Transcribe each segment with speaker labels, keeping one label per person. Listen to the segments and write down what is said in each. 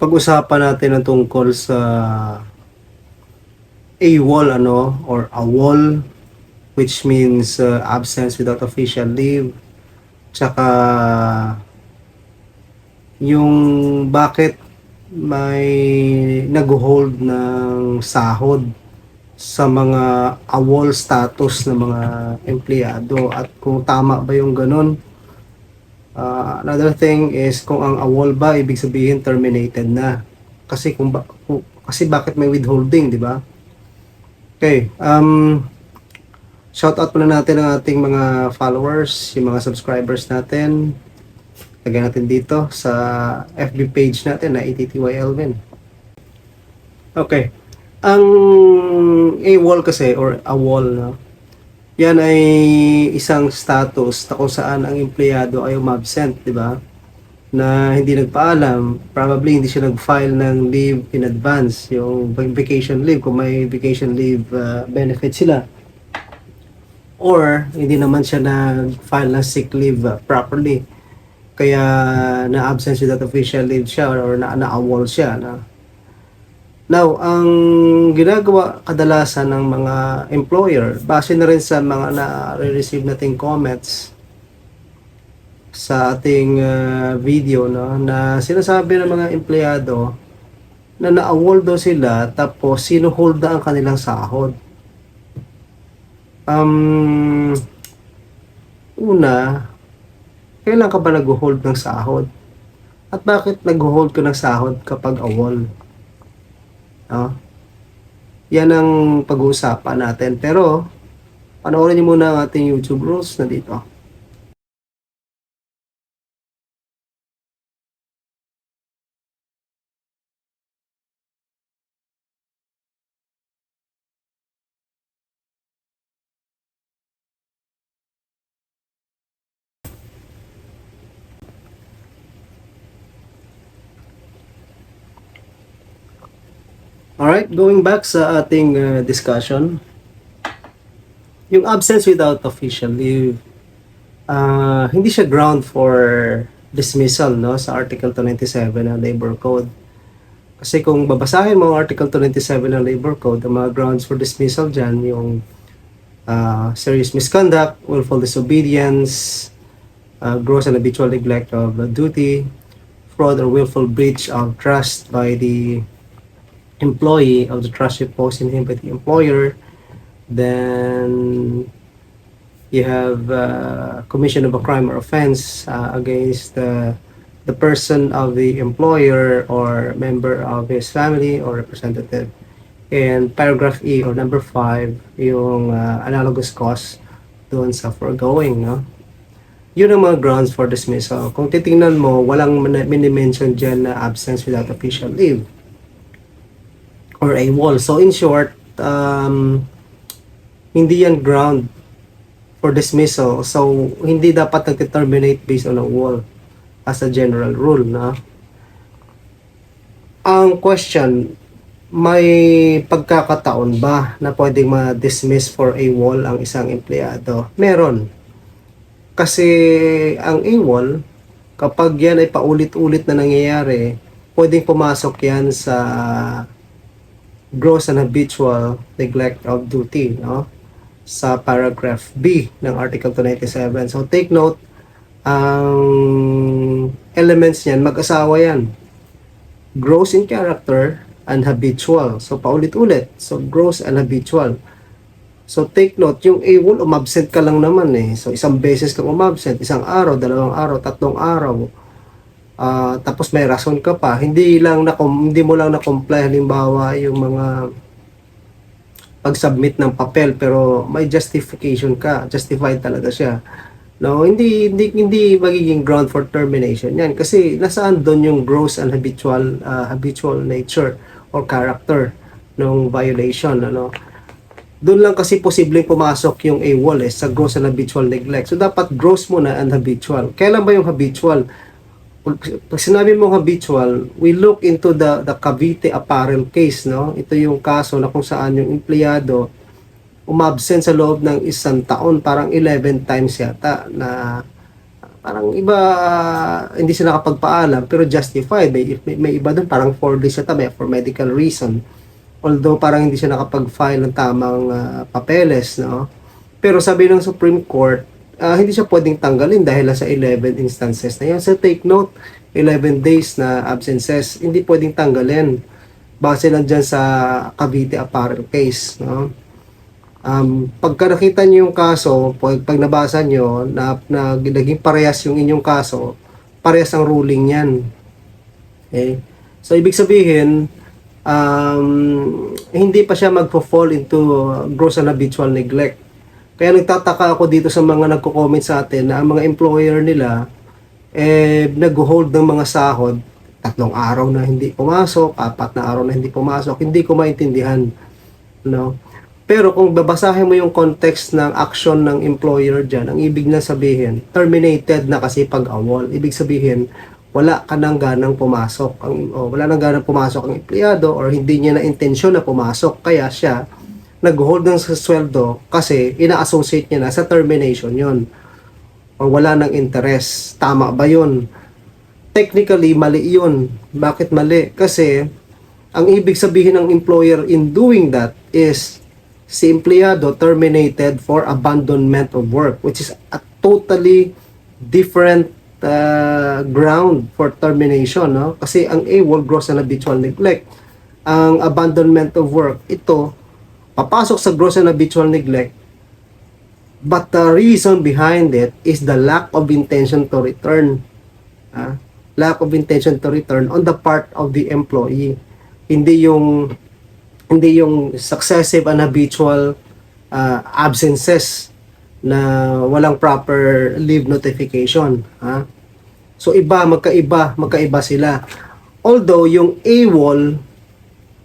Speaker 1: pag-usapan natin ang tungkol sa AWOL ano or AWOL which means uh, absence without official leave. Tsaka yung bakit may nag-hold ng sahod sa mga AWOL status ng mga empleyado at kung tama ba yung ganun Uh, another thing is kung ang AWOL ba ibig sabihin terminated na. Kasi kung, ba, kung kasi bakit may withholding, di ba? Okay, um shout out muna natin ang ating mga followers, yung mga subscribers natin. Lagyan natin dito sa FB page natin na ATTY Elvin. Okay. Ang AWOL kasi or AWOL no, yan ay isang status na kung saan ang empleyado ay umabsent, di ba? Na hindi nagpaalam, probably hindi siya nag-file ng leave in advance, yung vacation leave, kung may vacation leave uh, benefit sila. Or, hindi naman siya nag-file ng sick leave uh, properly. Kaya na-absence without official leave siya or na- na-awol siya. Na, Now, ang ginagawa kadalasan ng mga employer, base na rin sa mga na-receive nating comments sa ating uh, video, no, na sinasabi ng mga empleyado na na-awol daw sila tapos sinuhold ang kanilang sahod. Um, una, kailan ka ba nag-hold ng sahod? At bakit nag-hold ka ng sahod kapag awol? No? Yan ang pag-uusapan natin. Pero, panoorin niyo muna ang ating YouTube rules na dito. Alright, going back sa ating uh, discussion. Yung absence without official leave, uh, hindi siya ground for dismissal no sa Article 297 ng Labor Code. Kasi kung babasahin mo ang Article 297 ng Labor Code, ang mga grounds for dismissal dyan, yung uh, serious misconduct, willful disobedience, uh, gross and habitual neglect of duty, fraud or willful breach of trust by the employee of the trust reposed in him by the employer, then you have uh, commission of a crime or offense uh, against the the person of the employer or member of his family or representative. And paragraph E or number 5, yung uh, analogous cause doon sa foregoing, no? Yun ang mga grounds for dismissal. Kung titingnan mo, walang minimension dyan na absence without official leave or a wall. So in short, um, hindi yan ground for dismissal. So hindi dapat nag-terminate based on a wall as a general rule. Na? Ang question, may pagkakataon ba na pwedeng ma-dismiss for a wall ang isang empleyado? Meron. Kasi ang AWOL, kapag yan ay paulit-ulit na nangyayari, pwedeng pumasok yan sa gross and habitual neglect of duty no sa paragraph B ng Article 297. So take note ang elements niyan mag-asawa yan. Gross in character and habitual. So paulit-ulit. So gross and habitual. So take note, yung AWOL, umabsent ka lang naman eh. So isang beses kang umabsent, isang araw, dalawang araw, tatlong araw. Ah, tapos may rason ka pa. Hindi lang na hindi mo lang na comply halimbawa yung mga pag-submit ng papel pero may justification ka. Justified talaga siya. No, hindi hindi hindi magiging ground for termination 'yan kasi nasaan doon yung gross and habitual ah, habitual nature or character ng violation ano. Doon lang kasi posibleng pumasok yung AWOL eh, sa gross and habitual neglect. So dapat gross muna and habitual. Kailan ba yung habitual? Pag, sinabi mong habitual, we look into the the Cavite apparel case, no? Ito yung kaso na kung saan yung empleyado umabsent sa loob ng isang taon, parang 11 times yata na Parang iba, hindi sila nakapagpaalam, pero justified. May, may, may iba doon, parang 4 days na tabi for medical reason. Although parang hindi siya nakapag-file ng tamang ah, papeles, no? Pero sabi ng Supreme Court, ah, hindi siya pwedeng tanggalin dahil sa 11 instances na yun. So take note, 11 days na absences, hindi pwedeng tanggalin. Base lang dyan sa Cavite Apparel case, no? Um, pagka nakita niyo yung kaso, pag, pag nabasa niyo na, na naging parehas yung inyong kaso, parehas ang ruling yan. Okay? So, ibig sabihin, um, hindi pa siya magpo-fall into gross and habitual neglect. Kaya nagtataka ako dito sa mga nagko-comment sa atin na ang mga employer nila eh nag-hold ng mga sahod tatlong araw na hindi pumasok, apat na araw na hindi pumasok, hindi ko maintindihan. No? Pero kung babasahin mo yung context ng action ng employer dyan, ang ibig na sabihin, terminated na kasi pag-awol. Ibig sabihin, wala ka nang ganang pumasok. Ang, o, wala nang ganang pumasok ang empleyado or hindi niya na intensyon na pumasok. Kaya siya nag-hold ng sweldo kasi ina-associate niya na sa termination yon or wala ng interest. Tama ba yun? Technically, mali yun. Bakit mali? Kasi ang ibig sabihin ng employer in doing that is si empleyado terminated for abandonment of work which is a totally different uh, ground for termination no kasi ang AWOL gross and habitual neglect ang abandonment of work ito papasok sa gross and habitual neglect but the reason behind it is the lack of intention to return ah lack of intention to return on the part of the employee hindi yung hindi yung successive and habitual uh, absences na walang proper leave notification. Ha? So iba, magkaiba, magkaiba sila. Although yung AWOL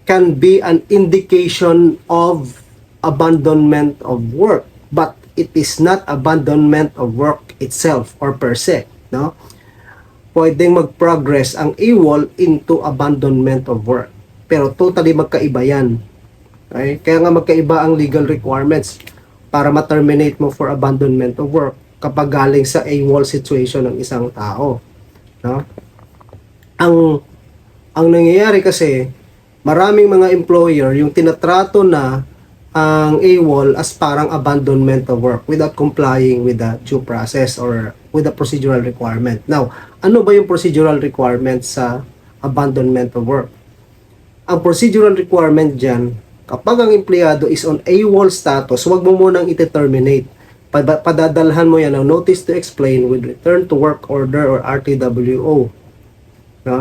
Speaker 1: can be an indication of abandonment of work, but it is not abandonment of work itself or per se. No? Pwedeng mag-progress ang AWOL into abandonment of work pero totally magkaiba yan. Okay? Kaya nga magkaiba ang legal requirements para ma-terminate mo for abandonment of work kapag galing sa AWOL situation ng isang tao. No? Ang ang nangyayari kasi maraming mga employer yung tinatrato na ang AWOL as parang abandonment of work without complying with the due process or with the procedural requirement. Now, ano ba yung procedural requirement sa abandonment of work? ang procedural requirement dyan, kapag ang empleyado is on AWOL status, huwag mo munang ite-terminate. Pad- Padadalhan mo yan ng notice to explain with return to work order or RTWO. No?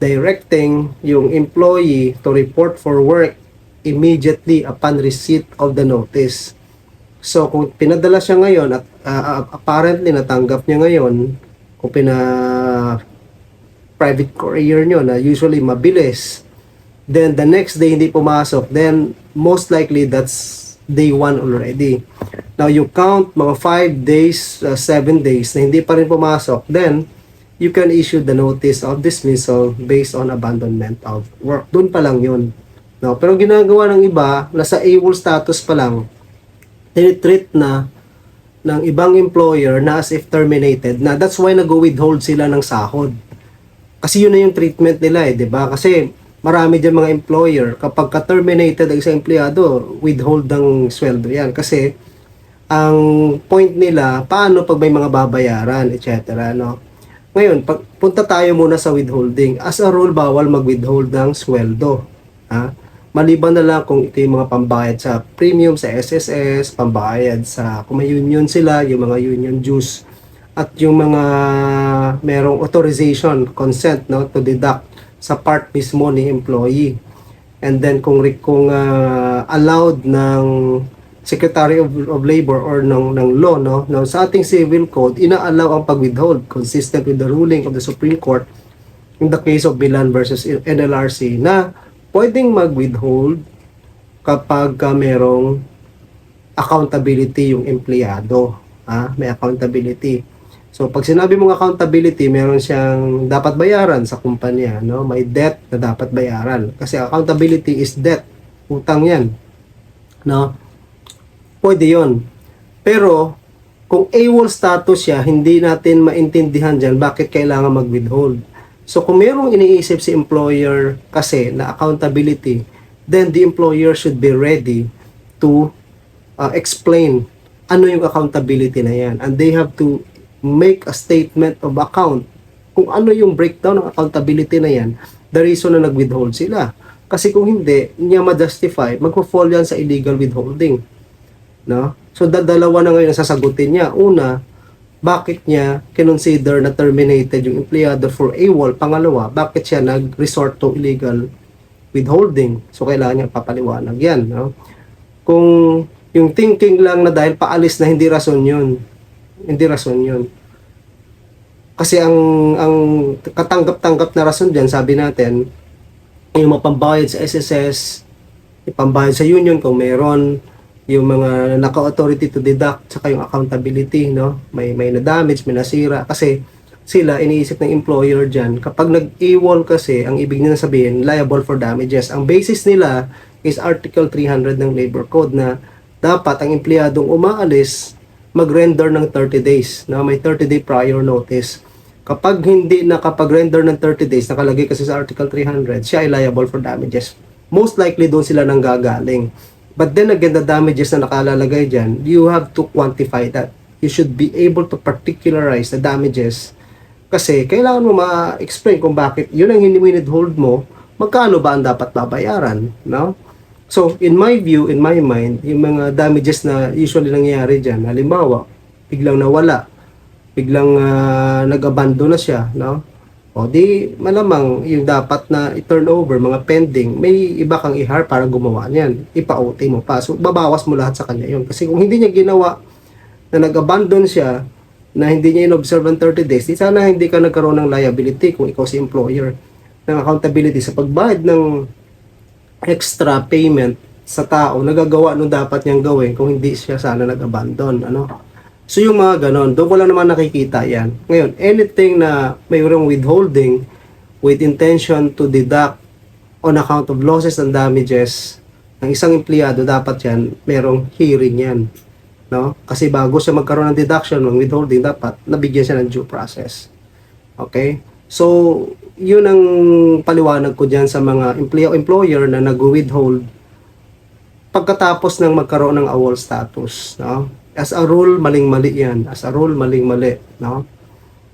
Speaker 1: Directing yung employee to report for work immediately upon receipt of the notice. So, kung pinadala siya ngayon at uh, apparently natanggap niya ngayon, kung pina private courier nyo na usually mabilis, then the next day hindi pumasok, then most likely that's day 1 already. Now you count mga 5 days, 7 days na hindi pa rin pumasok, then you can issue the notice of dismissal based on abandonment of work. Doon pa lang yun. No, pero ginagawa ng iba, nasa AWOL status pa lang, tinitreat na ng ibang employer na as if terminated na that's why nag-withhold sila ng sahod. Kasi yun na yung treatment nila eh, 'di ba? Kasi marami dyan mga employer, kapag ka-terminated ang isang empleyado, withhold ng sweldo yan. Kasi, ang point nila, paano pag may mga babayaran, etc. No? Ngayon, pag, punta tayo muna sa withholding. As a rule, bawal mag-withhold ng sweldo. Ha? Maliban na lang kung ito yung mga pambayad sa premium, sa SSS, pambayad sa, kung may union sila, yung mga union dues, at yung mga merong authorization, consent no, to deduct sa part mismo ni employee. And then kung kung uh, allowed ng Secretary of, of Labor or ng ng law no, no sa ating civil code ina-allow ang pag-withhold consistent with the ruling of the Supreme Court in the case of Bilan versus NLRC na pwedeng mag-withhold kapag uh, merong accountability yung empleyado. Ha? May accountability. So pag sinabi mong accountability, meron siyang dapat bayaran sa kumpanya, no? May debt na dapat bayaran kasi accountability is debt. Utang 'yan. No? Pwede 'yon. Pero kung AWOL status siya, hindi natin maintindihan dyan bakit kailangan mag-withhold. So kung merong iniisip si employer kasi na accountability, then the employer should be ready to uh, explain ano yung accountability na yan. And they have to make a statement of account kung ano yung breakdown ng accountability na yan, the reason na nag-withhold sila. Kasi kung hindi, niya ma-justify, magpo-fall yan sa illegal withholding. No? So, da- dalawa na ngayon sasagutin niya. Una, bakit niya kinonsider na terminated yung empleyado for AWOL? Pangalawa, bakit siya nag-resort to illegal withholding? So, kailangan niya papaliwanag yan. No? Kung yung thinking lang na dahil paalis na hindi rason yun, hindi rason yun. Kasi ang ang katanggap-tanggap na rason diyan, sabi natin, yung mapambayad sa SSS, ipambayad sa union kung meron, yung mga naka-authority to deduct, saka yung accountability, no? May may na-damage, may nasira. Kasi sila iniisip ng employer diyan kapag nag-AWOL kasi ang ibig nila sabihin liable for damages. Ang basis nila is article 300 ng labor code na dapat ang empleyadong umaalis mag-render ng 30 days na may 30 day prior notice. Kapag hindi nakapag-render ng 30 days nakalagay kasi sa article 300 siya ay liable for damages. Most likely doon sila nang gagaling but then again the damages na nakalalagay dyan you have to quantify that you should be able to particularize the damages kasi kailangan mo ma-explain kung bakit yun ang withhold mo, magkano ba ang dapat babayaran, no? So, in my view, in my mind, yung mga damages na usually nangyayari dyan, halimbawa, biglang nawala, biglang ah, nag-abandon na siya, no? O di malamang yung dapat na i-turn over, mga pending, may iba kang ihar para gumawa niyan. Ipa-OT mo pa. So, babawas mo lahat sa kanya yun. Kasi kung hindi niya ginawa na nag-abandon siya, na hindi niya in-observe ng 30 days, di sana hindi ka nagkaroon ng liability kung ikaw si employer ng accountability sa pagbayad ng extra payment sa tao na gagawa nung dapat niyang gawin kung hindi siya sana nag-abandon. Ano? So yung mga ganon, doon ko lang naman nakikita yan. Ngayon, anything na mayroong withholding with intention to deduct on account of losses and damages ng isang empleyado, dapat yan, merong hearing yan no? Kasi bago siya magkaroon ng deduction ng withholding, dapat nabigyan siya ng due process. Okay? So, yun ang paliwanag ko diyan sa mga employer na nag-withhold pagkatapos ng magkaroon ng AWOL status, no? As a rule, maling-mali 'yan. As a rule, maling-mali, no?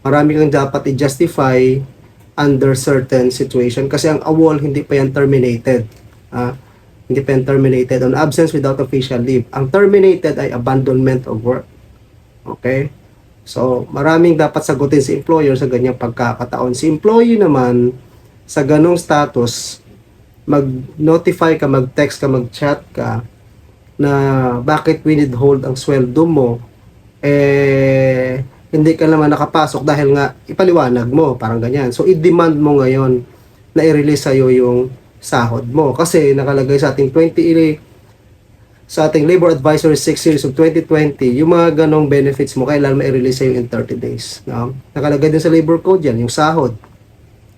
Speaker 1: Marami kang dapat i-justify under certain situation kasi ang AWOL hindi pa yan terminated. Ah, hindi pa yan terminated on absence without official leave. Ang terminated ay abandonment of work. Okay? So, maraming dapat sagutin si employer sa ganyang pagkakataon. Si employee naman, sa ganong status, mag-notify ka, mag-text ka, mag-chat ka, na bakit withhold ang sweldo mo, eh, hindi ka naman nakapasok dahil nga ipaliwanag mo, parang ganyan. So, i-demand mo ngayon na i-release sa'yo yung sahod mo. Kasi nakalagay sa ating 20 sa ating Labor Advisory 6 Series of 2020, yung mga ganong benefits mo, kailan ma-release sa'yo in 30 days. No? Nakalagay din sa labor code yan, yung sahod.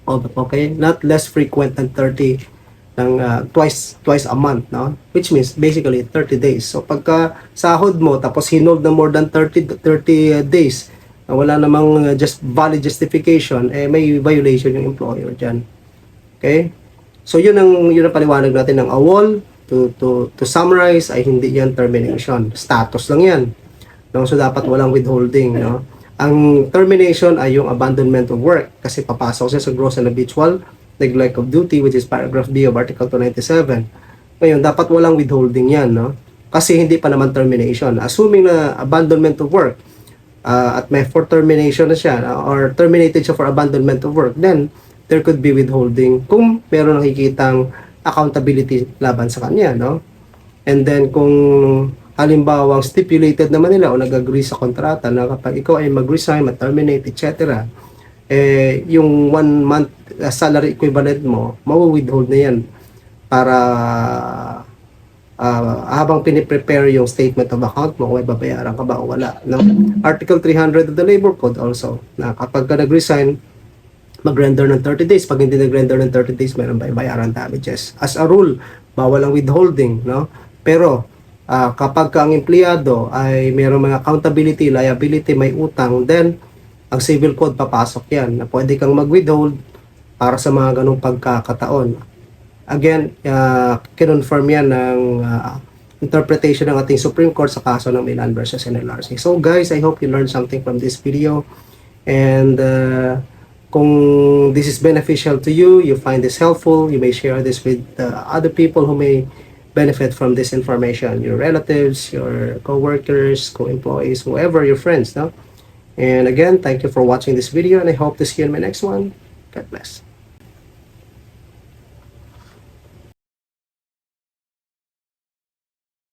Speaker 1: O, Okay? Not less frequent than 30 ng uh, twice twice a month, no? Which means basically 30 days. So pagka sahod mo tapos hinold na more than 30 30 days, na wala namang uh, just valid justification, eh may violation yung employer diyan. Okay? So yun ang yun ang paliwanag natin ng AWOL to to to summarize ay hindi yan termination. Status lang yan. No? So dapat walang withholding, no? Ang termination ay yung abandonment of work kasi papasok siya sa gross and habitual neglect of duty which is paragraph B of article 297. Ngayon, dapat walang withholding yan, no? Kasi hindi pa naman termination. Assuming na abandonment of work uh, at may for termination na siya uh, or terminated siya for abandonment of work, then there could be withholding kung meron nakikitang accountability laban sa kanya, no? And then kung halimbawa stipulated naman nila o nag-agree sa kontrata na kapag ikaw ay mag-resign, ma-terminate, etc., eh, yung one month uh, salary equivalent mo, mawi-withhold na yan para uh, habang piniprepare yung statement of account mo kung may babayaran ka ba o wala. No? Article 300 of the Labor Code also, na kapag ka nag-resign, mag-render ng 30 days. Pag hindi nag-render ng 30 days, meron ba bayaran damages. As a rule, bawal ang withholding, no? Pero, ah, kapag ka ang empleyado ay mayroong mga accountability, liability, may utang, then ang civil code papasok yan na pwede kang mag-withhold para sa mga ganong pagkakataon. Again, uh, kinonfirm yan ng ah, interpretation ng ating Supreme Court sa kaso ng Milan versus NLRC. So guys, I hope you learned something from this video. And uh, kung this is beneficial to you, you find this helpful, you may share this with uh, other people who may benefit from this information. Your relatives, your co-workers, co-employees, whoever, your friends, no? And again, thank you for watching this video and I hope to see you in my next one. God bless.